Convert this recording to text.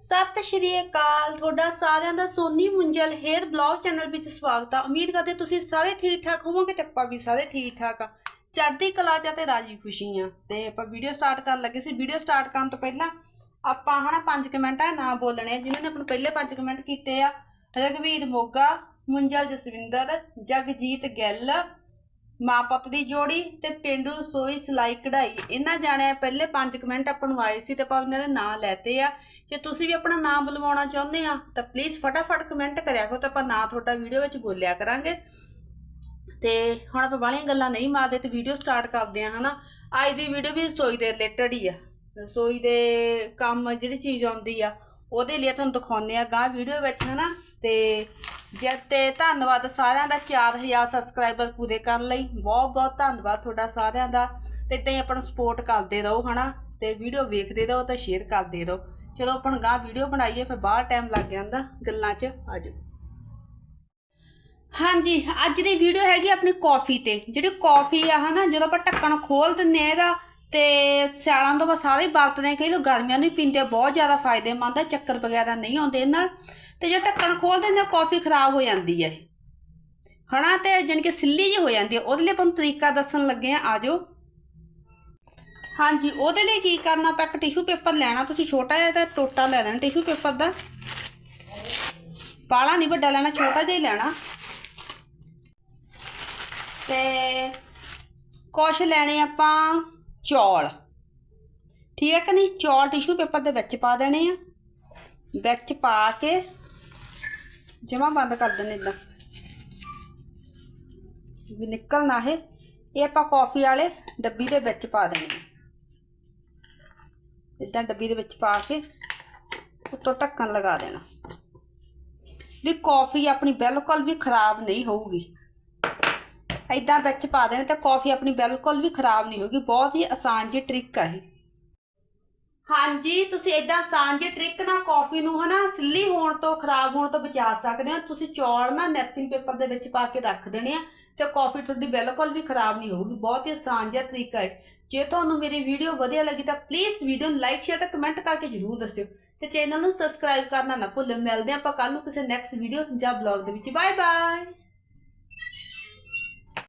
ਸਤਿ ਸ਼੍ਰੀ ਅਕਾਲ। ਤੁਹਾਡਾ ਸਾਰਿਆਂ ਦਾ Soni Munjal hair blog channel ਵਿੱਚ ਸਵਾਗਤ ਆ। ਉਮੀਦ ਕਰਦੇ ਤੁਸੀਂ ਸਾਰੇ ਠੀਕ ਠਾਕ ਹੋਵੋਗੇ ਤੇ ਆਪਾਂ ਵੀ ਸਾਰੇ ਠੀਕ ਠਾਕ ਆ। ਚੜ੍ਹਦੀ ਕਲਾ ਚ ਆ ਤੇ ਰਾਜੀ ਖੁਸ਼ੀ ਆ। ਤੇ ਆਪਾਂ ਵੀਡੀਓ ਸਟਾਰਟ ਕਰਨ ਲੱਗੇ ਸੀ। ਵੀਡੀਓ ਸਟਾਰਟ ਕਰਨ ਤੋਂ ਪਹਿਲਾਂ ਆਪਾਂ ਹਨਾ 5 ਕਮੈਂਟ ਆ ਨਾ ਬੋਲਣੇ ਜਿਨ੍ਹਾਂ ਨੇ ਆਪਣੇ ਪਹਿਲੇ ਪੰਜ ਕਮੈਂਟ ਕੀਤੇ ਆ ਰਗਵੀਰ ਮੋਗਾ, ਮੁੰਜਲ ਜਸਵਿੰਦਰ, ਜਗਜੀਤ ਗਿੱਲ, ਮਾਂ ਪੁੱਤ ਦੀ ਜੋੜੀ ਤੇ ਪਿੰਡੂ ਸੋਈ ਸਿਲਾਈ ਕਢਾਈ। ਇਹਨਾਂ ਜਾਣਿਆ ਪਹਿਲੇ ਪੰਜ ਕਮੈਂਟ ਆਪਾਂ ਨੂੰ ਆਏ ਸੀ ਤੇ ਆਪਾਂ ਇਹਨਾਂ ਦੇ ਨਾਂ ਲੈਤੇ ਆ। ਜੇ ਤੁਸੀਂ ਵੀ ਆਪਣਾ ਨਾਮ ਬੁਲਵਾਉਣਾ ਚਾਹੁੰਦੇ ਆ, ਤਾਂ ਪਲੀਜ਼ ਫਟਾਫਟ ਕਮੈਂਟ ਕਰਿਆ ਕਰੋ ਤਾਂ ਆਪਾਂ ਨਾਂ ਤੁਹਾਡਾ ਵੀਡੀਓ ਵਿੱਚ ਬੋਲਿਆ ਕਰਾਂਗੇ। ਤੇ ਹੁਣ ਆਪਾਂ ਬਾਹਲੀਆਂ ਗੱਲਾਂ ਨਹੀਂ ਮਾਰਦੇ, ਤੇ ਵੀਡੀਓ ਸਟਾਰਟ ਕਰਦੇ ਆ, ਹਨਾ? ਅੱਜ ਦੀ ਵੀਡੀਓ ਵੀ ਰਸੋਈ ਦੇ ਰਿਲੇਟਡ ਹੀ ਆ। ਰਸੋਈ ਦੇ ਕੰਮ ਜਿਹੜੀ ਚੀਜ਼ ਆਉਂਦੀ ਆ, ਉਹਦੇ ਲਈ ਤੁਹਾਨੂੰ ਦਿਖਾਉਂਦੇ ਆ ਗਾਂ ਵੀਡੀਓ ਵਿੱਚ, ਹਨਾ? ਤੇ ਜਦ ਤੇ ਧੰਨਵਾਦ ਸਾਰਿਆਂ ਦਾ 4000 ਸਬਸਕ੍ਰਾਈਬਰ ਪੂਰੇ ਕਰਨ ਲਈ। ਬਹੁਤ ਬਹੁਤ ਧੰਨਵਾਦ ਤੁਹਾਡਾ ਸਾਰਿਆਂ ਦਾ। ਤੇ ਇਦਾਂ ਹੀ ਆਪਾਂ ਨੂੰ ਸਪੋਰਟ ਕਰਦੇ ਰਹੋ, ਹਨਾ? ਤੇ ਵੀਡੀਓ ਵੇਖਦੇ ਰਹੋ ਤਾਂ ਸ਼ੇਅਰ ਕਰਦੇ ਰਹੋ। ਚਲੋ ਆਪਾਂ ਗਾਂ ਵੀਡੀਓ ਬਣਾਈਏ, ਫਿਰ ਬਾਹਰ ਟਾਈਮ ਲੱਗ ਜਾਂਦਾ ਗੱਲਾਂ 'ਚ। ਆਜੋ। ਹਾਂਜੀ, ਅੱਜ ਦੀ ਵੀਡੀਓ ਹੈਗੀ ਆਪਣੀ ਕਾਫੀ ਤੇ। ਜਿਹੜੀ ਕਾਫੀ ਆ ਹਨਾ, ਜਦੋਂ ਆਪਾਂ ਢੱਕਣ ਖੋਲ ਦਿੰਨੇ ਆ ਇਹਦਾ, ਤੇ ਸਿਆਲਾਂ ਤੋਂ ਬਾਅਦ ਸਾਰੇ ਹੀ ਵਰਤਦੇ ਆ ਕਈ ਲੋਕ ਗਰਮੀਆਂ ਨੂੰ ਵੀ ਪੀਂਦੇ ਬਹੁਤ ਜ਼ਿਆਦਾ ਫਾਇਦੇਮੰਦ ਆ, ਚੱਕਰ ਵਗੈਰਾ ਨਹੀਂ ਆਉਂਦੇ ਇਹਨਾਂ ਤੇ ਜੇ ਢੱਕਣ ਖੋਲ ਦਿੰਦੇ ਆ ਕਾਫੀ ਖਰਾਬ ਹੋ ਜਾਂਦੀ ਹੈ ਇਹ। ਹਨਾ, ਤੇ ਜਾਣੀ ਕਿ ਸਿੱਲੀ ਜਿਹੀ ਹੋ ਜਾਂਦੀ ਹੈ ਉਹਦੇ ਲਈ ਆਪਾਂ ਨੂੰ ਤਰੀਕਾ ਦੱਸਣ ਲੱਗੇ ਆ ਆਜੋ। ਹਾਂਜੀ, ਉਹਦੇ ਲਈ ਕੀ ਕਰਨਾ? ਆਪਾਂ ਇੱਕ ਟਿਸ਼ੂ ਪੇਪਰ ਲੈਣਾ, ਤੁਸੀਂ ਛੋਟਾ ਜਿਹਾ ਤਾਂ ਟੋਟਾ ਲੈ ਲੈਣਾ ਟਿਸ਼ੂ ਪੇਪਰ ਦਾ। ਬਾਲਾ ਨਹੀਂ ਵੱਡਾ ਲੈਣਾ, ਛੋਟਾ ਜਿਹਾ ਹੀ ਲੈਣਾ। ਤੇ ਕੁਛ ਲੈਣੇ ਆਪਾਂ ਚੌਲ। ਠੀਕ ਹੈ ਕਿ ਨਹੀਂ? ਚੌਲ ਟਿਸ਼ੂ ਪੇਪਰ ਦੇ ਵਿੱਚ ਪਾ ਦੇਣੇ ਆ। ਵਿੱਚ ਪਾ ਕੇ ਜਮਾ ਬੰਦ ਕਰ ਦੇਣੇ ਇਦਾਂ ਵੀ ਨਿਕਲਣਾ ਹੈ ਇਹ ਆਪਾਂ ਕਾਫੀ ਵਾਲੇ ਡੱਬੀ ਦੇ ਵਿੱਚ ਪਾ ਦੇਣੇ ਆ। ਇਦਾਂ ਡੱਬੀ ਦੇ ਵਿੱਚ ਪਾ ਕੇ ਉੱਤੋਂ ਢੱਕਣ ਲਗਾ ਦੇਣਾ। ਵੀ ਕਾਫੀ ਆਪਣੀ ਬਿਲਕੁਲ ਵੀ ਖਰਾਬ ਨਹੀਂ ਹੋਊਗੀ। ਇਦਾਂ ਵਿੱਚ ਪਾ ਦੇਣਾ ਤਾਂ ਕਾਫੀ ਆਪਣੀ ਬਿਲਕੁਲ ਵੀ ਖਰਾਬ ਨਹੀਂ ਹੋਊਗੀ। ਬਹੁਤ ਹੀ ਆਸਾਨ ਜਿਹੀ ਟ੍ਰਿਕ ਆ ਇਹ। ਹਾਂਜੀ, ਤੁਸੀਂ ਇਦਾਂ ਆਸਾਨ ਜਿਹੀ ਟ੍ਰਿਕ ਨਾਲ ਕਾਫੀ ਨੂੰ ਹਨਾ ਸਿੱਲੀ ਹੋਣ ਤੋਂ, ਖਰਾਬ ਹੋਣ ਤੋਂ ਬਚਾ ਸਕਦੇ ਹੋ। ਤੁਸੀਂ ਚੌਲ ਨਾ ਨੈਪਕਿਨ ਪੇਪਰ ਦੇ ਵਿੱਚ ਪਾ ਕੇ ਰੱਖ ਦੇਣੇ ਆ ਤੇ ਕਾਫੀ ਤੁਹਾਡੀ ਬਿਲਕੁਲ ਵੀ ਖਰਾਬ ਨਹੀਂ ਹੋਊਗੀ। ਬਹੁਤ ਹੀ ਆਸਾਨ ਜਿਹਾ ਤਰੀਕਾ ਹੈ। ਜੇ ਤੁਹਾਨੂੰ ਮੇਰੀ ਵੀਡੀਓ ਵਧੀਆ ਲੱਗੀ ਤਾਂ ਪਲੀਜ਼ ਵੀਡੀਓ ਨੂੰ ਲਾਈਕ ਸ਼ੇਅਰ ਤੇ ਕਮੈਂਟ ਕਰਕੇ ਜਰੂਰ ਦੱਸਿਓ। ਤੇ ਚੈਨਲ ਨੂੰ ਸਬਸਕ੍ਰਾਈਬ ਕਰਨਾ ਨਾ ਭੁੱਲੋ। ਮਿਲਦੇ ਹਾਂ ਆਪਾਂ ਕੱਲ ਨੂੰ ਕਿਸੇ ਨੈਕਸਟ ਵੀਡੀਓ ਜਾਂ ਬਲੌਗ ਦੇ ਵਿੱਚ। Bye bye